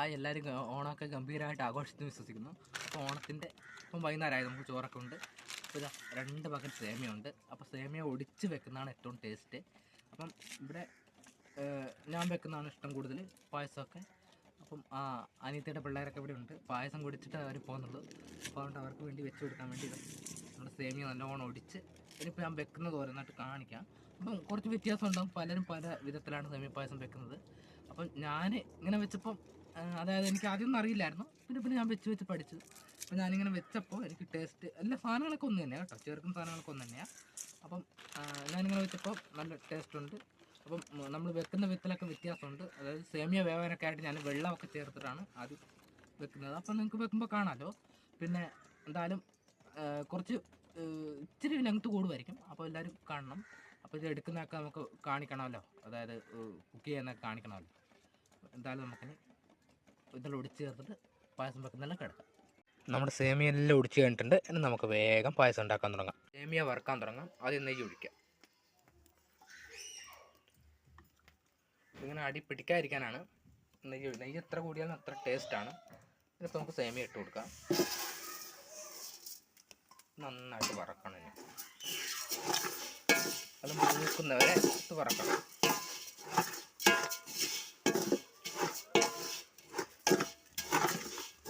Hi എല്ലാവരും ഓണമൊക്കെ ഗംഭീരമായിട്ട് ആഘോഷിച്ച് വിശ്വസിക്കുന്നു. അപ്പോൾ ഓണത്തിന്റെ ഇപ്പം വൈകുന്നേരമായി നമുക്ക് ചോറൊക്കെ ഉണ്ട്. അപ്പോൾ ഇതാ രണ്ട് പകൽ സേമിയ ഉണ്ട് അപ്പോൾ സേമിയ ഒടിച്ച് വെക്കുന്നതാണ് ഏറ്റവും ടേസ്റ്റ് അപ്പം ഇവിടെ ഞാൻ വെക്കുന്നതാണ് ഇഷ്ടം കൂടുതൽ പായസമൊക്കെ. അപ്പം ആ അനിയത്തിയുടെ പിള്ളേരൊക്കെ ഇവിടെ ഉണ്ട്. പായസം കുടിച്ചിട്ട് അവർ പോകുന്നുള്ളൂ. അപ്പോൾ അതുകൊണ്ട് അവർക്ക് വേണ്ടി വെച്ച് കൊടുക്കാൻ വേണ്ടി ഇത് നമ്മുടെ സേമിയ നല്ലോണം ഒടിച്ച് ഇനിയിപ്പോൾ ഞാൻ വെക്കുന്നത് ഓരോന്നായിട്ട് കാണിക്കാം. അപ്പം കുറച്ച് വ്യത്യാസം ഉണ്ടാകും പലരും പല വിധത്തിലാണ് സേമിയ പായസം വെക്കുന്നത്. അപ്പം ഞാൻ ഇങ്ങനെ വെച്ചപ്പം ആ, അതായത് എനിക്ക് ആദ്യമൊന്നും അറിയില്ലായിരുന്നു. പിന്നെ പിന്നെ ഞാൻ വെച്ച് വെച്ച് പഠിച്ചു അപ്പം ഞാനിങ്ങനെ വെച്ചപ്പോൾ എനിക്ക് ടേസ്റ്റ് എല്ലാ സാധനങ്ങളൊക്കെ ഒന്ന് തന്നെയാണ് കേട്ടോ. ചേർക്കുന്ന സാധനങ്ങളൊക്കെ ഒന്ന് തന്നെയാണ് അപ്പം ഞാനിങ്ങനെ വെച്ചപ്പോൾ നല്ല ടേസ്റ്റ് ഉണ്ട്. അപ്പം നമ്മൾ വെക്കുന്ന വിത്തിലൊക്കെ വ്യത്യാസമുണ്ട്. അതായത് സേമിയ വേവാനൊക്കെ ആയിട്ട് ഞാൻ വെള്ളമൊക്കെ ചേർത്തിട്ടാണ് അത് വെക്കുന്നത്. അപ്പം നിങ്ങൾക്ക് വെക്കുമ്പോൾ കാണാമല്ലോ പിന്നെ എന്തായാലും കുറച്ച് ഇച്ചിരി ലെങ്ത്ത് കൂടുമായിരിക്കും അപ്പോൾ എല്ലാവരും കാണണം. അപ്പോൾ ഇത് എടുക്കുന്നതൊക്കെ നമുക്ക് കാണിക്കണമല്ലോ. അതായത് കുക്ക് ചെയ്യുന്നതൊക്കെ കാണിക്കണമല്ലോ. എന്തായാലും നമുക്കിനി ഇതെല്ലാം ഒടിച്ച് ചേർത്തിട്ട് പായസം വെക്കുന്നതെല്ലാം കിടക്കാം. നമ്മുടെ സേമിയ എല്ലാം ഒടിച്ച് കഴിഞ്ഞിട്ടുണ്ട്. ഇനി നമുക്ക് വേഗം പായസം ഉണ്ടാക്കാൻ തുടങ്ങാം. സേമിയ വറുക്കാൻ തുടങ്ങാം. ആദ്യം നെയ്യ് ഒഴിക്കാം. ഇങ്ങനെ അടി പിടിക്കാതിരിക്കാനാണ് നെയ്യ് നെയ്യ് എത്ര കൂടിയാലും അത്ര ടേസ്റ്റാണ് ഇതിപ്പോൾ നമുക്ക് സേമിയ ഇട്ട് കൊടുക്കാം. നന്നായിട്ട് വറക്കണം ഇനി. അത് മൂക്കുന്നവരെ ഇത് വറക്കണം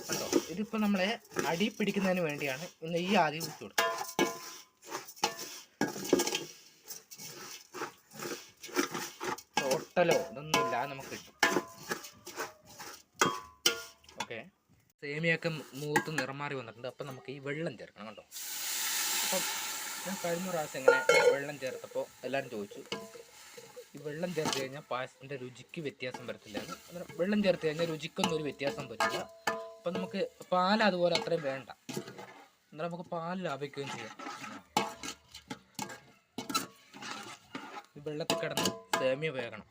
കണ്ടോ ഇതിപ്പോൾ നമ്മളെ അടി പിടിക്കുന്നതിന് വേണ്ടിയാണ് ഈ നെയ്യ് ആദ്യം ഒഴിച്ചു കൊടുക്കുക. ഒട്ടലോ ഇതൊന്നുമില്ല നമുക്ക് കിട്ടും. ഓക്കെ സേമിയൊക്കെ മൂത്ത് നിറം മാറി വന്നിട്ടുണ്ട്. അപ്പം നമുക്ക് ഈ വെള്ളം ചേർക്കണം കണ്ടോ? അപ്പം ഞാൻ കഴിഞ്ഞ പ്രാവശ്യം ഇങ്ങനെ വെള്ളം ചേർത്തപ്പോൾ എല്ലാവരും ചോദിച്ചു ഈ വെള്ളം ചേർത്ത് കഴിഞ്ഞാൽ പായസത്തിന്റെ രുചിക്ക് വ്യത്യാസം വരത്തില്ല. വെള്ളം ചേർത്ത് കഴിഞ്ഞാൽ രുചിക്കൊന്നും ഒരു വ്യത്യാസം വരില്ല. അപ്പം നമുക്ക് പാൽ അതുപോലെ അത്രയും വേണ്ട. എന്നാൽ നമുക്ക് പാൽ ലാഭിക്കുകയും ചെയ്യാം. വെള്ളത്തിൽ കിടന്ന് സേമിയ വേകണം.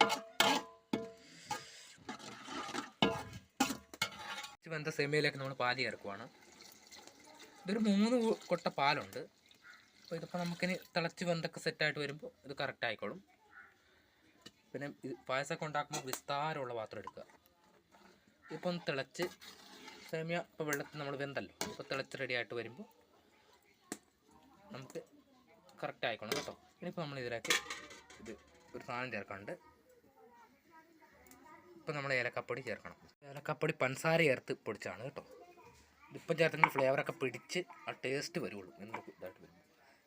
വെന്ത സേമിയയിലേക്ക് നമ്മൾ പാൽ ചേർക്കുവാണ്. ഇതൊരു മൂന്ന് കൊട്ട പാലുണ്ട്. അപ്പോൾ ഇതിപ്പോൾ നമുക്കിനി തിളച്ച് വെന്തൊക്കെ സെറ്റായിട്ട് വരുമ്പോൾ ഇത് കറക്റ്റ് ആയിക്കോളും. പിന്നെ പായസമൊക്കെ ഉണ്ടാക്കുമ്പോൾ വിസ്താരമുള്ള പാത്രം എടുക്കുക. ഇപ്പം തിളച്ച് സേമിയ ഇപ്പോൾ വെള്ളത്തിൽ നമ്മൾ വെന്തല്ലോ. ഇപ്പോൾ തിളച്ച് റെഡി ആയിട്ട് വരുമ്പോൾ നമുക്ക് കറക്റ്റ് ആയിക്കോണം കേട്ടോ. ഇനിയിപ്പോൾ നമ്മൾ ഇതിലേക്ക് ഇത് ഒരു സാധനം ചേർക്കാനുണ്ട് ഇപ്പം നമ്മൾ ഏലക്കപ്പൊടി ചേർക്കണം. ഏലക്കപ്പൊടി പഞ്ചസാര ചേർത്ത് പൊടിച്ചാണ് കേട്ടോ. ഇതിപ്പം ചേർത്തെങ്കിൽ ഫ്ലേവറൊക്കെ പിടിച്ച് ആ ടേസ്റ്റ് വരുള്ളൂ. എന്ത് ഇതായിട്ട് വരും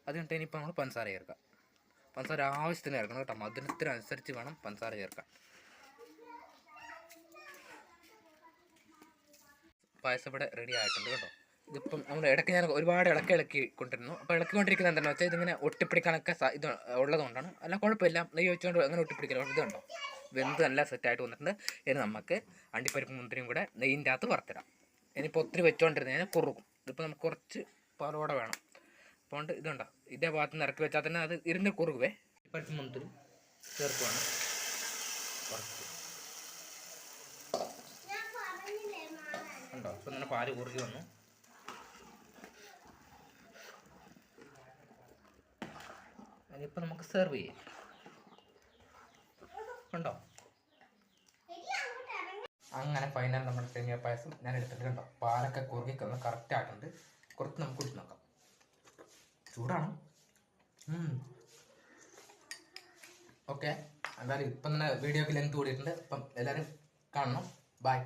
അത് കഴിഞ്ഞിട്ട് നമ്മൾ പഞ്ചസാര ചേർക്കാം. പഞ്ചസാര ആവശ്യത്തിന് ചേർക്കണം കേട്ടോ. മധുരത്തിനനുസരിച്ച് വേണം പഞ്ചസാര ചേർക്കാൻ. പായസം ഇവിടെ റെഡി ആയിട്ടുണ്ട് കേട്ടോ. ഇതിപ്പം നമ്മൾ ഇടയ്ക്ക് ഞാൻ ഒരുപാട് ഇളക്കി ഇളക്കി കൊണ്ടിരുന്നു. അപ്പോൾ ഇളക്കി കൊണ്ടിരിക്കുന്നത് എന്താണെന്ന് വെച്ചാൽ ഇതിങ്ങനെ ഒട്ടിപ്പിടിക്കാനൊക്കെ ഇത് ഉള്ളതുകൊണ്ടാണ്. അല്ല കുഴപ്പമില്ല. നെയ്യ് വെച്ചുകൊണ്ട് അങ്ങനെ ഒട്ടിപ്പിടിക്കില്ല ഇത് കണ്ടോ? വെന്ത് നല്ല സെറ്റായിട്ട് വന്നിട്ടുണ്ട്. ഇനി നമുക്ക് അണ്ടിപ്പരിപ്പ് മുന്തിരിയും കൂടെ നെയ്യിന്റെ അകത്ത് വറുത്തിടാം. ഇനിയിപ്പോൾ ഒത്തിരി വെച്ചുകൊണ്ടിരുന്നത് ഞാൻ കുറുക്കും. ഇതിപ്പോൾ നമുക്ക് കുറച്ച് പാലോടെ വേണം. അപ്പോൾ ഇതുണ്ടോ ഇതേ ഭാഗത്ത് നിന്ന് ഇറക്കി വെച്ചാൽ തന്നെ അത് ഇരുന്ന് കുറുകുവേ. പരിപ്പ് മുന്തിരി ചേർക്കുവാണ്. ഉണ്ടോ? ഇപ്പം തന്നെ പാൽ കുറുകി വന്നു. അതിപ്പോൾ നമുക്ക് സെർവ് ചെയ്യാം. ഉണ്ടോ? അങ്ങനെ ഫൈനൽ നമ്മുടെ സേമിയ പായസം ഞാൻ എടുത്തിട്ടുണ്ട് കണ്ടോ? പാലൊക്കെ കുറുകി ഒന്ന് കറക്റ്റ് ആയിട്ടുണ്ട്. കുറച്ച് നമുക്ക് കുടിച്ച് നോക്കാം. ചൂടാണ്? ഓക്കെ എന്തായാലും ഇപ്പം തന്നെ വീഡിയോക്ക് ലെങ്ത് കൂടിയിട്ടുണ്ട്. അപ്പം എല്ലാവരും കാണണം. ബൈ